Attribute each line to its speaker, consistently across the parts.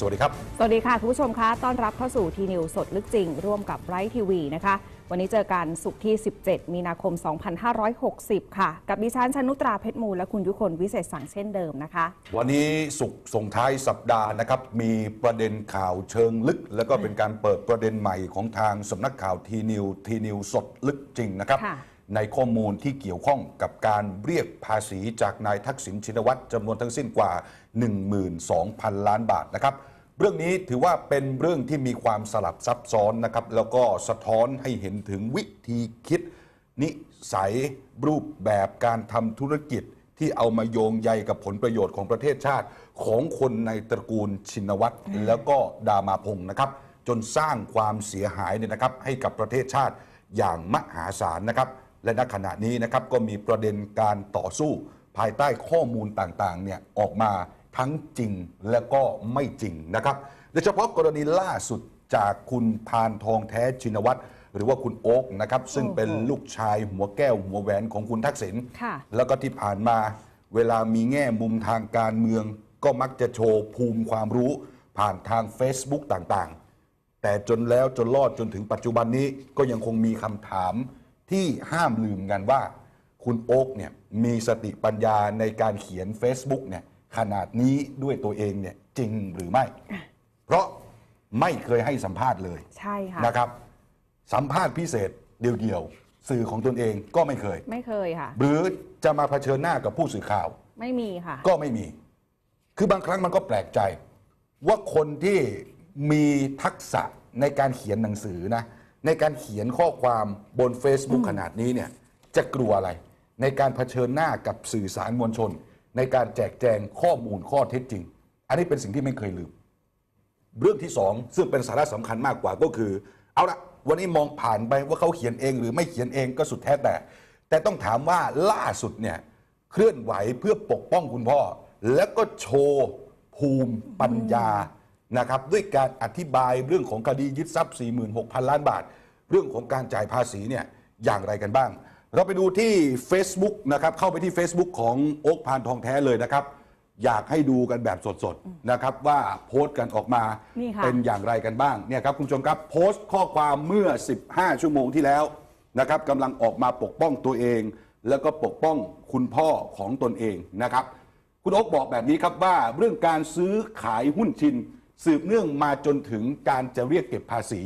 Speaker 1: สวัสดีครับ
Speaker 2: สวัสดีค่ะ คุณผู้ชมคะ ต้อนรับเข้าสู่ทีนิวสดลึกจริง ร่วมกับไรทีวีนะคะ วันนี้เจอกันสุกร์ที่ 17 มีนาคม 2560 ค่ะ กับดิฉันชนุตราเพชรมูล และคุณยุคนวิเศษสังเช่นเดิมนะคะ
Speaker 1: วันนี้สุกร์ส่งท้ายสัปดาห์นะครับ มีประเด็นข่าวเชิงลึก แล้วก็เป็นการเปิดประเด็นใหม่ของทางสำนักข่าวทีนิวทีนิวสดลึกจริงนะครับ
Speaker 2: ค่ะ
Speaker 1: ในข้อมูลที่เกี่ยวข้องกับการเรียกภาษีจากนายทักษิณชินวัตรจำนวนทั้งสิ้นกว่า 12,000 ล้านบาทนะครับ เรื่องนี้ถือว่าเป็นเรื่องที่มีความสลับซับซ้อนนะครับ แล้วก็สะท้อนให้เห็นถึงวิธีคิด นิสัยรูปแบบการทำธุรกิจที่เอามาโยงใยกับผลประโยชน์ของประเทศชาติ ของคนในตระกูลชินวัตรแล้วก็ดามาพงศ์นะครับ จนสร้างความเสียหายเนี่ยนะครับ ให้กับประเทศชาติอย่างมหาศาลนะครับ และณขณะนี้นะครับก็มีประเด็นการต่อสู้ ภายใต้ข้อมูลต่างๆเนี่ยออกมา ทั้งจริงและก็ไม่จริงนะครับโดยเฉพาะกรณีล่าสุดจากคุณพานทองแท้ชินวัตรหรือว่าคุณโอ๊กนะครับซึ่งเป็นลูกชายหัวแก้วหัวแหวนของคุณทักษิณ
Speaker 2: ค่ะ
Speaker 1: แล้วก็ที่ผ่านมา เวลามีแง่มุมทางการเมือง ก็มักจะโชว์ภูมิความรู้ ผ่านทาง Facebook ต่างๆ แต่จนแล้วจนรอดจนถึงปัจจุบันนี้ก็ยังคงมีคำถามที่ห้ามลืมกันว่า คุณโอ๊กเนี่ยมีสติปัญญาในการเขียน Facebook เนี่ย ขนาดนี้ด้วยตัวเองเนี่ยจริงหรือไม่ เพราะไม่เคยให้สัมภาษณ์เลย
Speaker 2: ใช่ค่ะ
Speaker 1: นะครับ สัมภาษณ์พิเศษเดียวๆสื่อของตนเองก็ไม่เคย
Speaker 2: ไม่เคยค่ะ
Speaker 1: หรือจะมาเผชิญหน้ากับผู้สื่อข่าว
Speaker 2: ไม่มีค่ะ
Speaker 1: ก็ไม่มี คือบางครั้งมันก็แปลกใจ ว่าคนที่มีทักษะในการเขียนหนังสือนะในการเขียนข้อความบน Facebook ขนาดนี้เนี่ยจะกลัวอะไร ในการเผชิญหน้ากับสื่อสารมวลชน ในการแจกแจงข้อมูลข้อเท็จจริง อันนี้เป็นสิ่งที่ไม่เคยลืม เรื่องที่สองซึ่งเป็นสาระสำคัญมากกว่าก็คือ เอาละวันนี้มองผ่านไปว่าเขาเขียนเอง หรือไม่เขียนเองก็สุดแท้แต่ แต่ต้องถามว่าล่าสุดเนี่ยเคลื่อนไหวเพื่อปกป้องคุณพ่อ แล้วก็โชว์ภูมิปัญญานะครับด้วยการอธิบายเรื่องของคดียึดทรัพย์ 46,000 ล้านบาท เรื่องของการจ่ายภาษีเนี่ยอย่างไรกันบ้าง เราไปดูที่ Facebook นะครับเข้าไปที่ Facebook ของโอ๊กพานทองแท้เลยนะครับ อยากให้ดูกันแบบสดๆนะครับว่าโพสต์กันออกมา
Speaker 2: นี่ค่ะ
Speaker 1: เป็นอย่างไรกันบ้างเนี่ยครับคุณผู้ชมครับโพสต์ข้อความเมื่อ 15 ชั่วโมงที่แล้วนะครับกำลังออกมาปกป้องตัวเอง แล้วก็ปกป้องคุณพ่อของตนเองนะครับ คุณโอ๊กบอกแบบนี้ครับว่าเรื่องการซื้อขายหุ้นชิน สืบเนื่องมาจนถึงการจะเรียกเก็บภาษี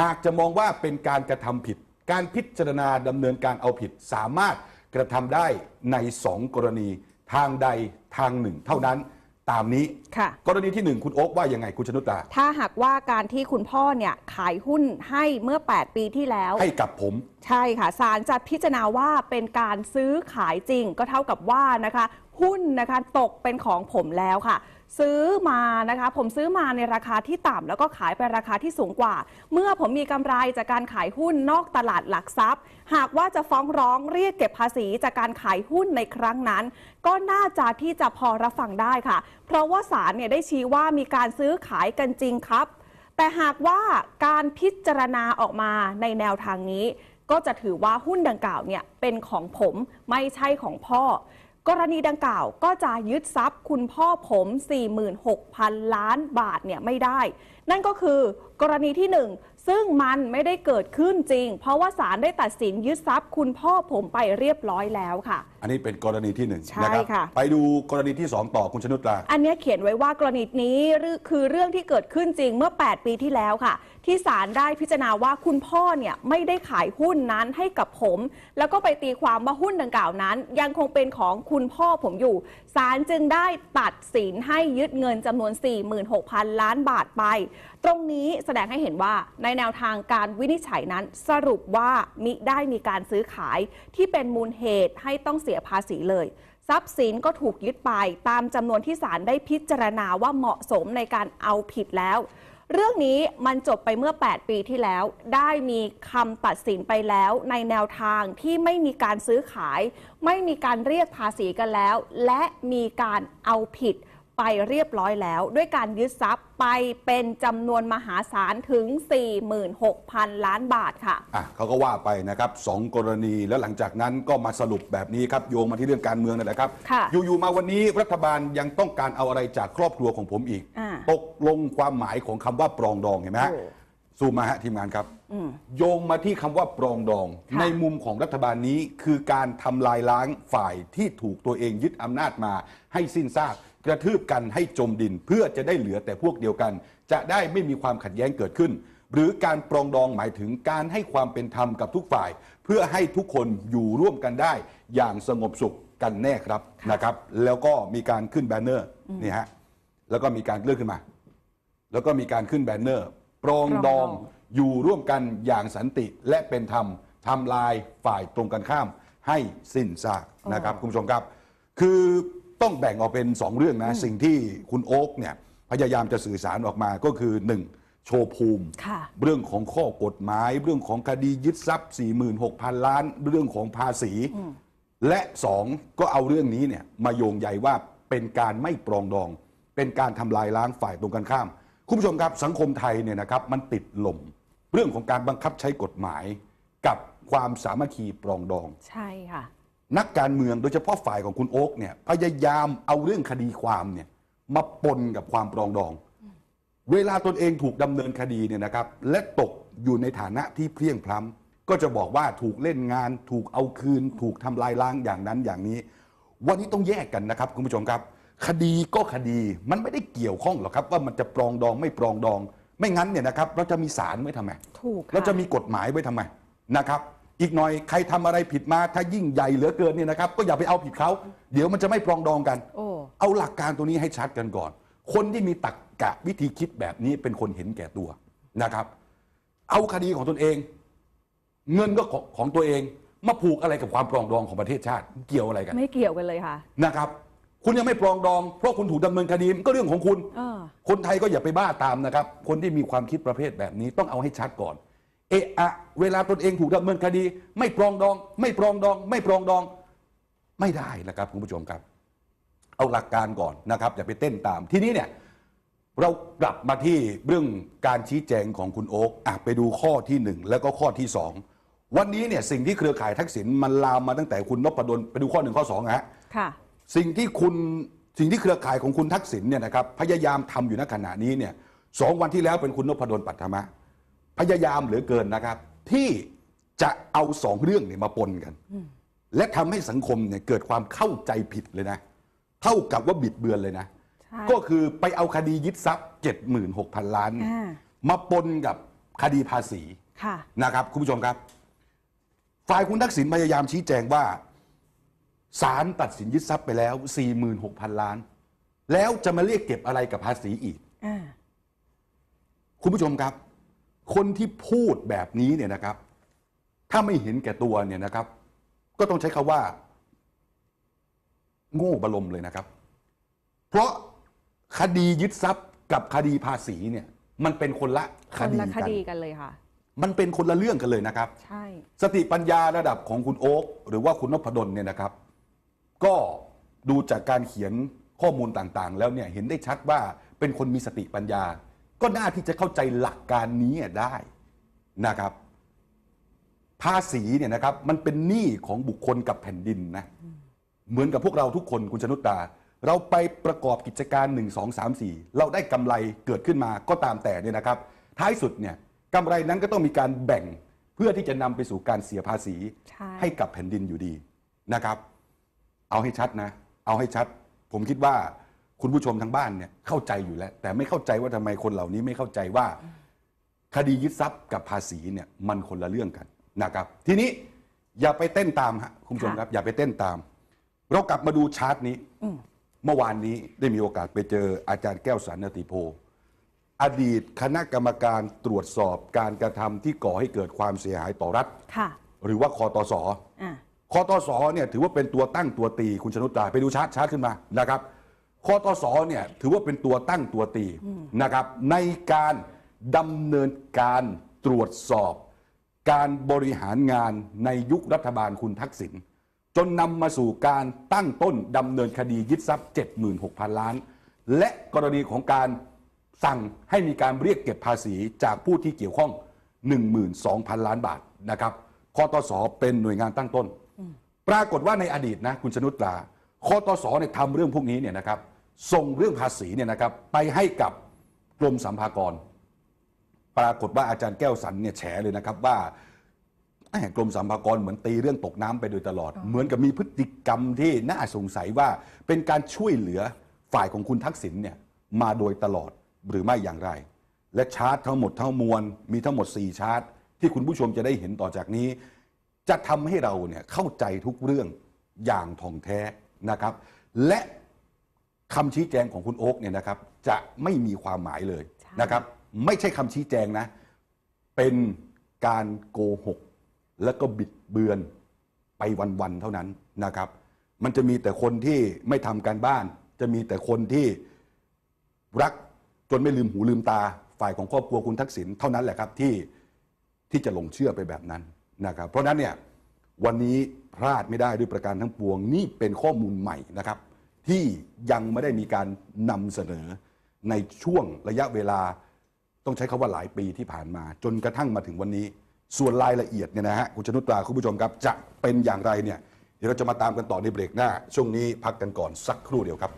Speaker 1: หากจะมองว่าเป็นการกระทำผิด การพิจารณาดำเนินการเอาผิดสามารถกระทำได้ในสองกรณีทางใดทางหนึ่ง เท่านั้นตามนี้
Speaker 2: ค่ะ
Speaker 1: กรณีที่หนึ่งคุณโอ๊กว่ายังไงคุณชนุตรา
Speaker 2: ถ้าหากว่าการที่คุณพ่อเนี่ยขายหุ้นให้เมื่อ 8 ปีที่แล้ว
Speaker 1: ให้กับผม
Speaker 2: ใช่ค่ะศาลจะพิจารณาว่าเป็นการซื้อขายจริงก็เท่ากับว่านะคะ หุ้นนะคะตกเป็นของผมแล้วค่ะ ซื้อมานะคะ ผมซื้อมาในราคาที่ต่ำแล้วก็ขายไปราคาที่สูงกว่า เมื่อผมมีกำไรจากการขายหุ้นนอกตลาดหลักทรัพย์ หากว่าจะฟ้องร้องเรียกเก็บภาษีจากการขายหุ้นในครั้งนั้น ก็น่าจะที่จะพอรับฟังได้ค่ะ เพราะว่าศาลเนี่ยได้ชี้ว่ามีการซื้อขายกันจริงครับ แต่หากว่าการพิจารณาออกมาในแนวทางนี้ ก็จะถือว่าหุ้นดังกล่าวเนี่ยเป็นของผมไม่ใช่ของพ่อ กรณีดังกล่าวก็จะยึดทรัพย์คุณพ่อผม 46,000 ล้านบาทเนี่ยไม่ได้ นั่นก็คือกรณีที่หนึ่งซึ่งมันไม่ได้เกิดขึ้นจริง เพราะว่าศาลได้ตัดสินยึดทรัพย์คุณพ่อผมไปเรียบร้อยแล้วค่ะ
Speaker 1: อันนี้เป็นกรณีที่หนึ่ง
Speaker 2: ใช่
Speaker 1: นะครับ
Speaker 2: ค่ะ
Speaker 1: ไปดูกรณีที่สองต่อคุณชนุตรา
Speaker 2: อันเนี้ยเขียนไว้ว่ากรณีนี้คือเรื่องที่เกิดขึ้นจริงเมื่อ 8 ปีที่แล้วค่ะ ที่ศาลได้พิจารณาว่าคุณพ่อเนี่ยไม่ได้ขายหุ้นนั้นให้กับผม แล้วก็ไปตีความว่าหุ้นดังกล่าวนั้น ยังคงเป็นของคุณพ่อผมอยู่ศาลจึงได้ตัดสินให้ยึดเงินจำนวน 46,000 ล้านบาทไป ตรงนี้แสดงให้เห็นว่าในแนวทางการวินิจฉัยนั้นสรุปว่ามิได้มีการซื้อขายที่เป็นมูลเหตุให้ต้องเสียภาษีเลย ทรัพย์สินก็ถูกยึดไปตามจำนวนที่ศาลได้พิจารณาว่าเหมาะสมในการเอาผิดแล้ว เรื่องนี้มันจบไปเมื่อ 8 ปีที่แล้ว ได้มีคำตัดสินไปแล้ว ในแนวทางที่ไม่มีการซื้อขาย ไม่มีการเรียกภาษีกันแล้ว และมีการเอาผิด ไปเรียบร้อยแล้ว ด้วยการยึดทรัพย์ไปเป็นจำนวนมหาศาลถึง 46,000 ล้านบาทค่ะ
Speaker 1: อะเขาก็ว่าไปนะครับสองกรณีแล้วหลังจากนั้นก็มาสรุปแบบนี้ครับ โยงมาที่เรื่องการเมืองนั่นแหละครับ
Speaker 2: ค่ะ
Speaker 1: อยู่ ๆ มาวันนี้รัฐบาลยังต้องการเอาอะไรจากครอบครัวของผมอีก
Speaker 2: อ่า
Speaker 1: ตกลงความหมายของคำว่าปรองดองเห็นไหมฮะ
Speaker 2: โอ้
Speaker 1: ซูมมาฮะทีมงานครับโยงมาที่คำว่าปรองดอง
Speaker 2: ค่ะ
Speaker 1: ในมุมของรัฐบาลนี้คือการทำลายล้างฝ่ายที่ถูกตัวเองยึดอำนาจมาให้สิ้นซาก กระทืบกันให้จมดิน เพื่อจะได้เหลือแต่พวกเดียวกัน จะได้ไม่มีความขัดแย้งเกิดขึ้น หรือการปรองดองหมายถึงการให้ความเป็นธรรมกับทุกฝ่าย เพื่อให้ทุกคนอยู่ร่วมกันได้ อย่างสงบสุขกันแน่ครับนะครับ แล้วก็มีการขึ้นแบนเนอร์นี่ฮะแล้วก็มีการเลื่อนขึ้นมา แล้วก็มีการขึ้นแบนเนอร์ปรองดอง
Speaker 2: ปรองดอง
Speaker 1: อยู่ร่วมกันอย่างสันติและเป็นธรรมทำลายฝ่ายตรงกันข้าม ให้สิ้นซากนะครับ คุณผู้ชมครับ คือ ต้องแบ่งออกเป็น 2 เรื่องนะ สิ่งที่คุณโอ๊กเนี่ยพยายามจะสื่อสารออกมาก็คือ 1. โชว์ภูมิ
Speaker 2: ค่ะ
Speaker 1: เรื่องของข้อกฎหมาย เรื่องของคดียึดทรัพย์ 46,000 ล้าน เรื่องของภาษี และสองก็เอาเรื่องนี้เนี่ยมาโยงใยว่าเป็นการไม่ปรองดอง เป็นการทำลายล้างฝ่ายตรงกันข้าม คุณผู้ชมครับสังคมไทยเนี่ยนะครับมันติดลมเรื่องของการบังคับใช้กฎหมาย กับความสามัคคีปรองดอง
Speaker 2: ใช่ค่ะ
Speaker 1: นักการเมืองโดยเฉพาะฝ่ายของคุณโอ๊กเนี่ยพยายามเอาเรื่องคดีความเนี่ยมาปนกับความปรองดอง เวลาตนเองถูกดำเนินคดีเนี่ยนะครับและตกอยู่ในฐานะที่เพลียงพล้ำก็จะบอกว่าถูกเล่นงาน ถูกเอาคืน ถูกทำลายล้างอย่างนั้นอย่างนี้ วันนี้ต้องแยกกันนะครับคุณผู้ชมครับ คดีก็คดีมันไม่ได้เกี่ยวข้องหรอกครับว่ามันจะปรองดองไม่ปรองดอง ไม่งั้นเนี่ยนะครับเราจะมีศาลไว้ทำไม
Speaker 2: ถูกค่
Speaker 1: เราจะมีกฎหมายไว้ทำไมนะครับ อีกหน่อยใครทำอะไรผิดมาถ้ายิ่งใหญ่เหลือเกินเนี่ยนะครับก็อย่าไปเอาผิดเขาเดี๋ยวมันจะไม่ปรองดองกัน
Speaker 2: โอ้
Speaker 1: เอาหลักการตัวนี้ให้ชัดกันก่อน คนที่มีตรรกกะวิธีคิดแบบนี้เป็นคนเห็นแก่ตัวนะครับ เอาคดีของตนเอง เงินก็ของของตัวเองมาผูกอะไรกับความปรองดองของประเทศชาติ เกี่ยวอะไรกัน
Speaker 2: ไม่เกี่ยวกันเลยค่ะ
Speaker 1: นะครับ คุณยังไม่ปรองดอง เพราะคุณถูกดำเนินคดีมันก็เรื่องของคุณ
Speaker 2: เออ
Speaker 1: คนไทยก็อย่าไปบ้าตามนะครับ คนที่มีความคิดประเภทแบบนี้ต้องเอาให้ชัดก่อน เอะอะเวลาตนเองถูกดำเนินคดี ไม่ปรองดอง ไม่ปรองดอง ไม่ปรองดอง ไม่ได้นะครับคุณผู้ชมครับ เอาหลักการก่อนนะครับอย่าไปเต้นตามทีนี้เนี่ยเรากลับมาที่เรื่องการชี้แจงของคุณโอ๊กอะไปดูข้อที่หนึ่งแล้วก็ข้อที่สองวันนี้เนี่ยสิ่งที่เครือข่ายทักษิณมันลามมาตั้งแต่คุณนพดลไปดูข้อหนึ่งข้อสองนะฮะ
Speaker 2: ค่ะ
Speaker 1: สิ่งที่คุณสิ่งที่เครือข่ายของคุณทักษิณเนี่ยนะครับพยายามทำอยู่ณขณะนี้เนี่ยสองวันที่แล้วเป็นคุณนพดลปัทมะ พยายามเหลือเกินนะครับ ที่จะเอาสองเรื่องเนี่ยมาปนกัน และทำให้สังคมเนี่ยเกิดความเข้าใจผิดเลยนะ เท่ากับว่าบิดเบือนเลยนะ
Speaker 2: ใช่
Speaker 1: ก็คือไปเอาคดียึดทรัพย์ 76,000 ล้านเนี่ย
Speaker 2: อ่า
Speaker 1: มาปนกับคดีภาษี
Speaker 2: ค่ะ
Speaker 1: นะครับคุณผู้ชมครับ ฝ่ายคุณทักษิณพยายามชี้แจงว่าศาลตัดสินยึดทรัพย์ไปแล้ว 46,000 ล้าน แล้วจะมาเรียกเก็บอะไรกับภาษีอีก
Speaker 2: อ่า
Speaker 1: คุณผู้ชมครับ คนที่พูดแบบนี้เนี่ยนะครับ ถ้าไม่เห็นแก่ตัวเนี่ยนะครับ ก็ต้องใช้คาว่า โง่บรมเลยนะครับ เพราะคดียึดทรัพย์กับคดีภาษีเนี่ย มันเป็นคนละค
Speaker 2: คน
Speaker 1: ดี
Speaker 2: ละค
Speaker 1: กัน
Speaker 2: ดีกันเลยค่ะ
Speaker 1: มันเป็นคนละเรื่องกันเลยนะครับ
Speaker 2: ใช่
Speaker 1: สติปัญญาระดับของคุณโอ๊คหรือว่าคุณนพดลเนี่ยนะครับ ก็ดูจากการเขียนข้อมูลต่างๆ แล้วเนี่ยเห็นได้ชัดว่าเป็นคนมีสติปัญญา ก็น่าที่จะเข้าใจหลักการนี้ได้นะครับ ภาษีเนี่ยนะครับมันเป็นหนี้ของบุคคลกับแผ่นดินนะเหมือนกับพวกเราทุกคนคุณชนุตตาเราไปประกอบกิจการ1 2 3 4 เราได้กำไรเกิดขึ้นมาก็ตามแต่เนี่ยนะครับ ท้ายสุดเนี่ยกำไรนั้นก็ต้องมีการแบ่งเพื่อที่จะนำไปสู่การเสียภาษี
Speaker 2: ใช่
Speaker 1: ให้กับแผ่นดินอยู่ดีนะครับ เอาให้ชัดนะ เอาให้ชัด ผมคิดว่า คุณผู้ชมทางบ้านเนี่ยเข้าใจอยู่แล้ว แต่ไม่เข้าใจว่าทำไมคนเหล่านี้ไม่เข้าใจว่า คดียึดทรัพย์กับภาษีเนี่ยมันคนละเรื่องกันนะครับ ทีนี้อย่าไปเต้นตามฮะคุณผู้ชมครับ อย่าไปเต้นตาม เรากลับมาดูชาร์ตนี้เมื่อวานนี้ได้มีโอกาสไปเจออาจารย์แก้วสันนติโพอดีตคณะกรรมการตรวจสอบการกระทำที่ก่อให้เกิดความเสียหายต่อรัฐ
Speaker 2: ค่ะ
Speaker 1: หรือว่าคอตส
Speaker 2: อ่า
Speaker 1: คอตสเนี่ยถือว่าเป็นตัวตั้งตัวตีคุณชนุตตาไปดูชาร์ตชาร์ตขึ้นมานะครับ คอตสเนี่ยถือว่าเป็นตัวตั้งตัวตีนะครับในการดำเนินการตรวจสอบ การบริหารงานในยุครัฐบาลคุณทักษิณจนนำมาสู่การตั้งต้นดำเนินคดียึดทรัพย์ 76,000 ล้าน และกรณีของการสั่งให้มีการเรียกเก็บภาษีจากผู้ที่เกี่ยวข้อง 12,000 ล้านบาทนะครับคอตสเป็นหน่วยงานตั้งต้น ปรากฏว่าในอดีตนะคุณชนุตราคอตสเนี่ยทำเรื่องพวกนี้เนี่ยนะครับ ส่งเรื่องภาษีเนี่ยนะครับไปให้กับกรมสัมภากร ปรากฏว่าอาจารย์แก้วสันเนี่ยแฉเลยนะครับว่าแหม่กรมสัมภากรเหมือนตีเรื่องตกน้ำไปโดยตลอด เหมือนกับมีพฤติกรรมที่น่าสงสัยว่าเป็นการช่วยเหลือฝ่ายของคุณทักษิณเนี่ยมาโดยตลอดหรือไม่อย่างไร และชาร์ตทั้งหมดทั้งมวลมีทั้งหมด 4 ชาร์ตที่คุณผู้ชมจะได้เห็นต่อจากนี้ จะทำให้เราเนี่ยเข้าใจทุกเรื่องอย่างท่องแท้นะครับ และ คำชี้แจงของคุณโอ๊กเนี่ยนะครับ จะไม่มีความหมายเลย
Speaker 2: ใช่
Speaker 1: นะครับ ไม่ใช่คำชี้แจงนะ เป็นการโกหก แล้วก็บิดเบือนไปวันๆเท่านั้นนะครับ มันจะมีแต่คนที่ไม่ทำการบ้าน จะมีแต่คนที่รักจนไม่ลืมหูลืมตา ฝ่ายของครอบครัวคุณทักษิณเท่านั้นแหละครับที่ที่จะหลงเชื่อไปแบบนั้นนะครับ เพราะฉะนั้นเนี่ยวันนี้พลาดไม่ได้ด้วยประการทั้งปวงนี่เป็นข้อมูลใหม่นะครับ ที่ยังไม่ได้มีการนำเสนอในช่วงระยะเวลาต้องใช้คาว่าหลายปีที่ผ่านมา จนกระทั่งมาถึงวันนี้ ส่วนรายละเอียดเนี่ยนะฮะคุณชนุตราคุณผู้ชมครับ จะเป็นอย่างไรเนี่ยเดี๋ยวเราจะมาตามกันต่อในเบรกหน้า ช่วงนี้พักกันก่อนสักครู่เดียวครับ